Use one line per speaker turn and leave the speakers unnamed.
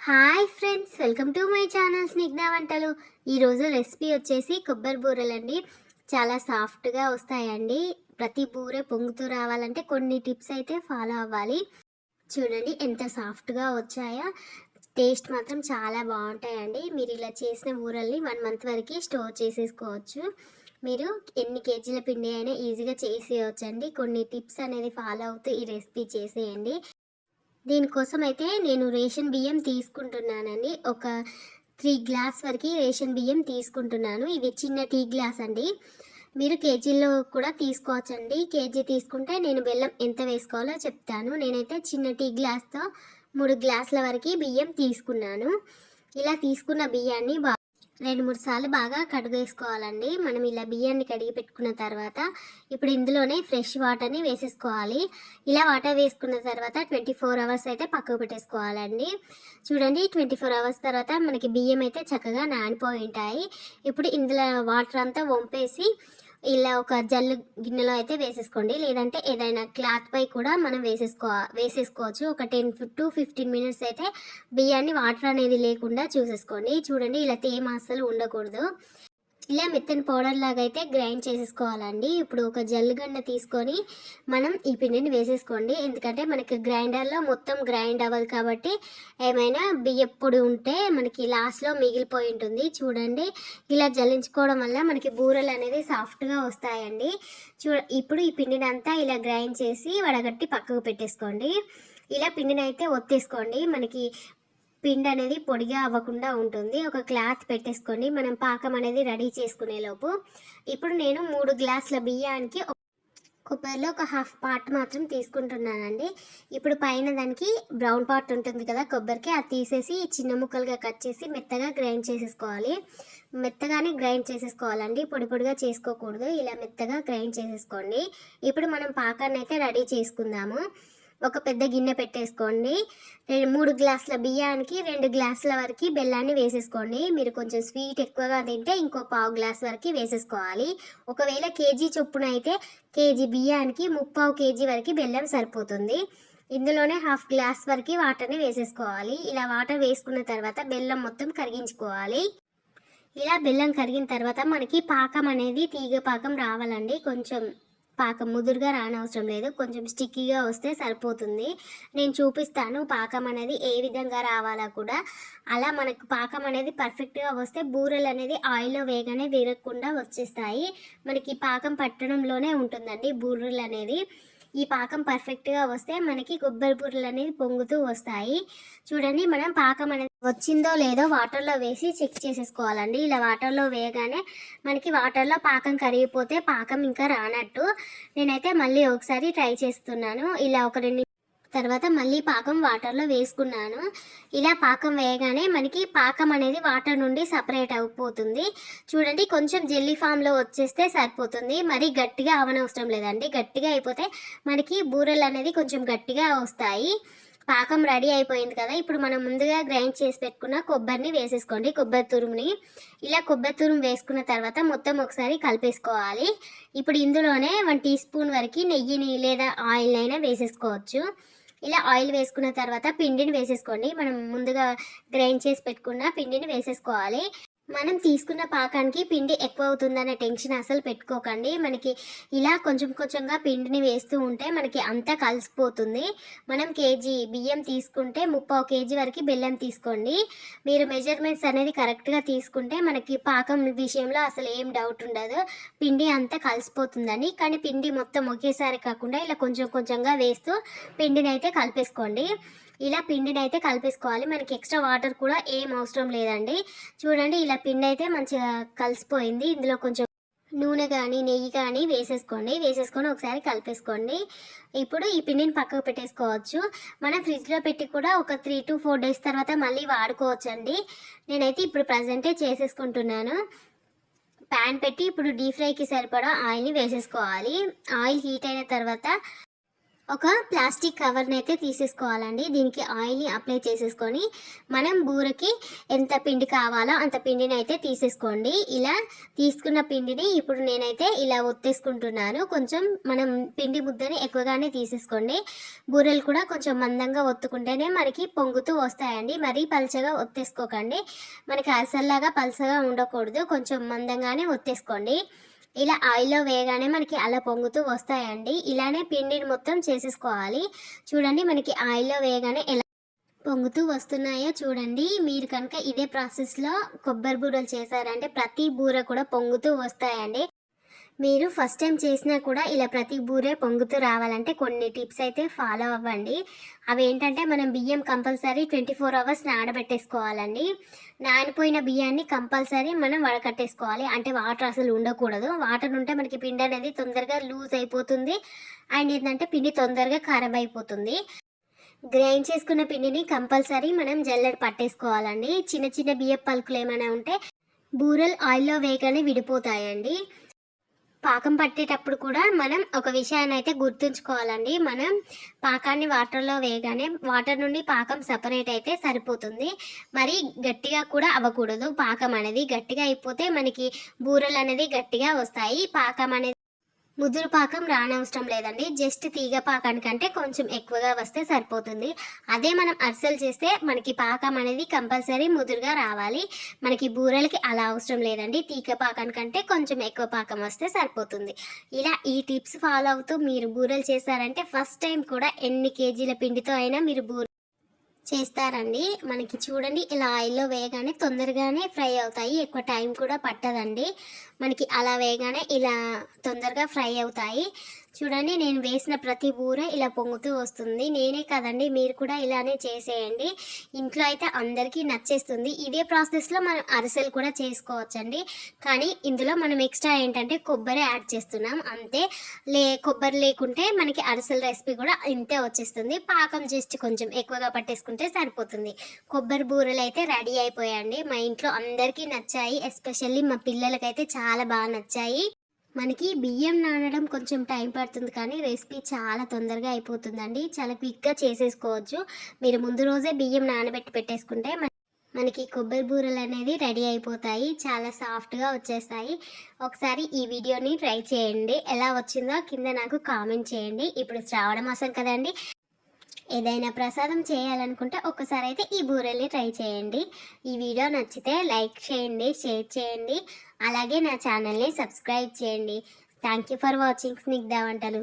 Hi friends welcome to my channel Snigdha వంటలు. ఈరోజు recipe వచ్చేసి కొబ్బరి బూరెలండి. చాలా సాఫ్ట్గా వస్తాయండి. ప్రతి బూరె పొంగుతూ రావాలంటే కొన్ని టిప్స్ అయితే ఫాలో అవ్వాలి. చూడండి ఎంత సాఫ్ట్గా వచ్చాయో. టేస్ట్ మాత్రం చాలా బాగుంటాయండి. మీరు ఇలా చేసిన బూరల్ని వన్ మంత్ వరకు స్టోర్ చేసేసుకోవచ్చు. మీరు ఎన్ని కేజీల పిండి అయినా ఈజీగా చేసేయచ్చండి. కొన్ని టిప్స్ అనేది ఫాలో అవుతూ ఈ రెసిపీ చేసేయండి. దీనికోసం అయితే నేను రేషన్ బియ్యం తీసుకుంటున్నానండి. ఒక త్రీ గ్లాస్ వరకు రేషన్ బియ్యం తీసుకుంటున్నాను. ఇది చిన్న టీ గ్లాస్ అండి. మీరు కేజీలో కూడా తీసుకోవచ్చండి. కేజీ తీసుకుంటే నేను బెల్లం ఎంత వేసుకోవాలో చెప్తాను. నేనైతే చిన్న టీ గ్లాస్తో మూడు గ్లాసుల వరకు బియ్యం తీసుకున్నాను. ఇలా తీసుకున్న బియ్యాన్ని బా రెండు మూడు సార్లు బాగా కడుగేసుకోవాలండి. మనం ఇలా బియ్యాన్ని కడిగి పెట్టుకున్న తర్వాత ఇప్పుడు ఇందులోనే ఫ్రెష్ వాటర్ని వేసేసుకోవాలి. ఇలా వాటర్ వేసుకున్న తర్వాత ట్వంటీ ఫోర్ అవర్స్ అయితే పక్కకు పెట్టేసుకోవాలండి. చూడండి ట్వంటీ ఫోర్ అవర్స్ తర్వాత మనకి బియ్యం అయితే చక్కగా నానిపోయి ఉంటాయి. ఇప్పుడు ఇందులో వాటర్ అంతా వంపేసి ఇలా ఒక జల్లు గిన్నెలో అయితే వేసేసుకోండి. లేదంటే ఏదైనా క్లాత్ పై కూడా మనం వేసేసుకో వేసేసుకోవచ్చు. ఒక టెన్ టు ఫిఫ్టీన్ మినిట్స్ అయితే బియ్యాన్ని వాటర్ అనేది లేకుండా చూసేసుకోండి. చూడండి ఇలా తేమ అస్సలు ఉండకూడదు. ఇలా మెత్తని పౌడర్ లాగా అయితే గ్రైండ్ చేసేసుకోవాలండి. ఇప్పుడు ఒక జల్లుగండ తీసుకొని మనం ఈ పిండిని వేసేసుకోండి. ఎందుకంటే మనకి గ్రైండర్లో మొత్తం గ్రైండ్ అవ్వదు కాబట్టి ఏమైనా బియ్యప్పుడు ఉంటే మనకి లాస్ట్లో మిగిలిపోయి ఉంటుంది. చూడండి ఇలా జల్లించుకోవడం వల్ల మనకి బూరెలు అనేది సాఫ్ట్గా వస్తాయండి. చూ ఇప్పుడు ఈ పిండిని అంతా ఇలా గ్రైండ్ చేసి వడగట్టి పక్కకు పెట్టేసుకోండి. ఇలా పిండిని అయితే ఒత్తేసుకోండి. మనకి పిండి అనేది పొడిగా అవ్వకుండా ఉంటుంది. ఒక క్లాత్ పెట్టేసుకోండి. మనం పాకం అనేది రెడీ చేసుకునే లోపు. ఇప్పుడు నేను మూడు గ్లాసుల బియ్యానికి కుప్పర్లో కొబ్బరిలో ఒక హాఫ్ పార్ట్ మాత్రం తీసుకుంటున్నానండి. ఇప్పుడు పైన దానికి బ్రౌన్ పార్ట్ ఉంటుంది కదా కొబ్బరికి అది తీసేసి చిన్న ముక్కలుగా కట్ చేసి మెత్తగా గ్రైండ్ చేసేసుకోవాలి. మెత్తగానే గ్రైండ్ చేసేసుకోవాలండి. పొడి పొడిగా చేసుకోకూడదు. ఇలా మెత్తగా గ్రైండ్ చేసేసుకోండి. ఇప్పుడు మనం పాకాన్ని అయితే రెడీ చేసుకుందాము. ఒక పెద్ద గిన్నె పెట్టేసుకోండి. రెండు మూడు గ్లాసుల బియ్యానికి రెండు గ్లాసుల వరకు బెల్లాన్ని వేసేసుకోండి. మీరు కొంచెం స్వీట్ ఎక్కువగా తింటే ఇంకో పావు గ్లాస్ వరకు వేసేసుకోవాలి. ఒకవేళ కేజీ చొప్పున అయితే కేజీ బియ్యానికి ముప్పావు కేజీ వరకు బెల్లం సరిపోతుంది. ఇందులోనే హాఫ్ గ్లాస్ వరకు వాటర్ని వేసేసుకోవాలి. ఇలా వాటర్ వేసుకున్న తర్వాత బెల్లం మొత్తం కరిగించుకోవాలి. ఇలా బెల్లం కరిగిన తర్వాత మనకి పాకం అనేది తీగ పాకం రావాలండి. కొంచెం పాకం ముదురుగా రానవసరం లేదు. కొంచెం స్టిక్కీగా వస్తే సరిపోతుంది. నేను చూపిస్తాను పాకం అనేది ఏ విధంగా రావాలా కూడా. అలా మనకు పాకం అనేది పర్ఫెక్ట్గా వస్తే బూరెలు అనేది ఆయిల్లో వేగానే విరగకుండా వచ్చేస్తాయి. మనకి పాకం పట్టడంలోనే ఉంటుందండి బూరెలు అనేది. ఈ పాకం పర్ఫెక్ట్గా వస్తే మనకి కొబ్బరి బూరెలు అనేది పొంగుతూ వస్తాయి. చూడండి మనం పాకం అనేది వచ్చిందో లేదో వాటర్లో వేసి చెక్ చేసేసుకోవాలండి. ఇలా వాటర్లో వేయగానే మనకి వాటర్లో పాకం కరిగిపోతే పాకం ఇంకా రానట్టు. నేనైతే మళ్ళీ ఒకసారి ట్రై చేస్తున్నాను. ఇలా ఒక రెండు తర్వాత మళ్ళీ పాకం వాటర్లో వేసుకున్నాను. ఇలా పాకం వేయగానే మనకి పాకం అనేది వాటర్ నుండి సపరేట్ అయిపోతుంది. చూడండి కొంచెం జెల్లీ ఫామ్లో వచ్చేస్తే సరిపోతుంది. మరి గట్టిగా అవనవసరం లేదండి. గట్టిగా అయిపోతే మనకి బూరెలు అనేది కొంచెం గట్టిగా వస్తాయి. పాకం రెడీ అయిపోయింది కదా. ఇప్పుడు మనం ముందుగా గ్రైండ్ చేసి పెట్టుకున్న కొబ్బరిని వేసేసుకోండి. కొబ్బరి తురుముని ఇలా కొబ్బరి తురుము వేసుకున్న తర్వాత మొత్తం ఒకసారి కలిపేసుకోవాలి. ఇప్పుడు ఇందులోనే వన్ టీ స్పూన్ వరకు నెయ్యిని లేదా ఆయిల్ అయినా వేసేసుకోవచ్చు. ఇలా ఆయిల్ వేసుకున్న తర్వాత పిండిని వేసేసుకోండి. మనం ముందుగా గ్రైండ్ చేసి పెట్టుకున్న పిండిని వేసేసుకోవాలి. మనం తీసుకున్న పాకానికి పిండి ఎక్కువ అవుతుందనే టెన్షన్ అసలు పెట్టుకోకండి. మనకి ఇలా కొంచెం కొంచెంగా పిండిని వేస్తూ ఉంటే మనకి అంతా కలిసిపోతుంది. మనం కేజీ బియ్యం తీసుకుంటే ముప్పావు కేజీ వరకు బెల్లం తీసుకోండి. మీరు మెజర్మెంట్స్ అనేది కరెక్ట్గా తీసుకుంటే మనకి పాకం విషయంలో అసలు ఏం డౌట్ ఉండదు. పిండి అంతా కలిసిపోతుందని. కానీ పిండి మొత్తం ఒకేసారి కాకుండా ఇలా కొంచెం కొంచెంగా వేస్తూ పిండిని అయితే కలిపేసుకోండి. ఇలా పిండిని అయితే కలిపేసుకోవాలి. మనకి ఎక్స్ట్రా వాటర్ కూడా ఏం అవసరం లేదండి. చూడండి ఇలా పిండి అయితే మంచిగా కలిసిపోయింది. ఇందులో కొంచెం నూనె కానీ నెయ్యి కానీ వేసేసుకోండి. వేసేసుకొని ఒకసారి కలిపేసుకోండి. ఇప్పుడు ఈ పిండిని పక్కకు పెట్టేసుకోవచ్చు. మనం ఫ్రిడ్జ్లో పెట్టి కూడా ఒక త్రీ టు ఫోర్ డేస్ తర్వాత మళ్ళీ వాడుకోవచ్చండి. నేనైతే ఇప్పుడు ప్రజెంటే చేసేసుకుంటున్నాను. ప్యాన్ పెట్టి ఇప్పుడు డీప్ ఫ్రైకి సరిపడా ఆయిల్ని వేసేసుకోవాలి. ఆయిల్ హీట్ అయిన తర్వాత ఒక ప్లాస్టిక్ కవర్ని అయితే తీసేసుకోవాలండి. దీనికి ఆయిల్ని అప్లై చేసేసుకొని మనం బూరకి ఎంత పిండి కావాలో అంత పిండిని అయితే తీసేసుకోండి. ఇలా తీసుకున్న పిండిని ఇప్పుడు నేనైతే ఇలా ఒత్తేసుకుంటున్నాను. కొంచెం మనం పిండి ముద్దని ఎక్కువగానే తీసేసుకోండి. బూరెలు కూడా కొంచెం మందంగా ఒత్తుకుంటేనే మనకి పొంగుతూ వస్తాయండి. మరీ పలచగా ఒత్తేసుకోకండి. మనకి అసల్లాగా పలచగా ఉండకూడదు. కొంచెం మందంగానే ఒత్తేసుకోండి. ఇలా ఆయిల్లో వేయగానే మనకి అలా పొంగుతూ వస్తాయండి. ఇలానే పిండిని మొత్తం చేసేసుకోవాలి. చూడండి మనకి ఆయిల్లో వేయగానే ఎలా పొంగుతూ వస్తున్నాయో చూడండి. మీరు కనుక ఇదే ప్రాసెస్లో కొబ్బరి బూరలు చేశారంటే ప్రతి బూర కూడా పొంగుతూ వస్తాయండి. మీరు ఫస్ట్ టైం చేసినా కూడా ఇలా ప్రతి బూరే పొంగుతూ రావాలంటే కొన్ని టిప్స్ అయితే ఫాలో అవ్వండి. అవి ఏంటంటే మనం బియ్యం కంపల్సరీ ట్వంటీ ఫోర్ అవర్స్ నానబెట్టేసుకోవాలండి. నానిపోయిన బియ్యాన్ని కంపల్సరీ మనం వడకట్టేసుకోవాలి. అంటే వాటర్ అసలు ఉండకూడదు. వాటర్ ఉంటే మనకి పిండి అనేది తొందరగా లూజ్ అయిపోతుంది. అండ్ ఏంటంటే పిండి తొందరగా ఖరాబ్ అయిపోతుంది. గ్రైండ్ చేసుకున్న పిండిని కంపల్సరీ మనం జల్లెడ పట్టేసుకోవాలండి. చిన్న చిన్న బియ్యం పలుకులు ఏమైనా ఉంటే బూరెలు ఆయిల్లో వేయగానే విడిపోతాయండి. పాకం పట్టేటప్పుడు కూడా మనం ఒక విషయాన్ని అయితే గుర్తుంచుకోవాలండి. మనం పాకాన్ని వాటర్లో వేయగానే వాటర్ నుండి పాకం సపరేట్ అయితే సరిపోతుంది. మరి గట్టిగా కూడా అవ్వకూడదు. పాకం అనేది గట్టిగా అయిపోతే మనకి బూరెలు అనేది గట్టిగా వస్తాయి. పాకం అనేది ముదురు పాకం రానవసరం లేదండి. జస్ట్ తీగ పాకానికంటే కొంచెం ఎక్కువగా వస్తే సరిపోతుంది. అదే మనం అరిసెలు చేస్తే మనకి పాకం అనేది కంపల్సరీ ముదురుగా రావాలి. మనకి బూరెలకి అలా అవసరం లేదండి. తీగ పాకానికంటే కొంచెం ఎక్కువ పాకం వస్తే సరిపోతుంది. ఇలా ఈ టిప్స్ ఫాలో అవుతూ మీరు బూరెలు చేశారంటే ఫస్ట్ టైం కూడా ఎన్ని కేజీల పిండితో అయినా మీరు బూరె చేస్తారండి. మనకి చూడండి ఇలా ఆయిల్లో వేయగానే తొందరగానే ఫ్రై అవుతాయి. ఎక్కువ టైం కూడా పట్టదండి. మనకి అలా వేయగానే ఇలా తొందరగా ఫ్రై అవుతాయి. చూడండి నేను వేసిన ప్రతి బూర ఇలా పొంగుతూ వస్తుంది. నేనే కదండి మీరు కూడా ఇలానే చేసేయండి. ఇంట్లో అయితే అందరికీ నచ్చేస్తుంది. ఇదే ప్రాసెస్లో మనం అరిసెలు కూడా చేసుకోవచ్చండి. కానీ ఇందులో మనం ఎక్స్ట్రా ఏంటంటే కొబ్బరి యాడ్ చేస్తున్నాం. అంతే. లే కొబ్బరి లేకుంటే మనకి అరిసెల రెసిపీ కూడా ఇంతే వచ్చేస్తుంది. పాకం జస్ట్ కొంచెం ఎక్కువగా పట్టేసుకుంటే సరిపోతుంది. కొబ్బరి బూరెలు అయితే రెడీ అయిపోయాయండి. మా ఇంట్లో అందరికీ నచ్చాయి. ఎస్పెషల్లీ మా పిల్లలకైతే చాలా బాగా నచ్చాయి. మనకి బియ్యం నానడం కొంచెం టైం పడుతుంది కానీ రెసిపీ చాలా తొందరగా అయిపోతుందండి. చాలా క్విక్గా చేసేసుకోవచ్చు. మీరు ముందు రోజే బియ్యం నానబెట్టి పెట్టేసుకుంటే మనకి కొబ్బరి బూరలు అనేది రెడీ అయిపోతాయి. చాలా సాఫ్ట్గా వచ్చేస్తాయి. ఒకసారి ఈ వీడియోని ట్రై చేయండి. ఎలా వచ్చిందో కింద నాకు కామెంట్ చేయండి. ఇప్పుడు శ్రావణ మాసం కదండి. ఏదైనా ప్రసాదం చేయాలనుకుంటే ఒక్కసారి అయితే ఈ బూరెల్ని ట్రై చేయండి. ఈ వీడియో నచ్చితే లైక్ చేయండి షేర్ చేయండి. అలాగే నా ఛానల్ని సబ్స్క్రైబ్ చేయండి. Thank you for watching Snigdha వంటలు.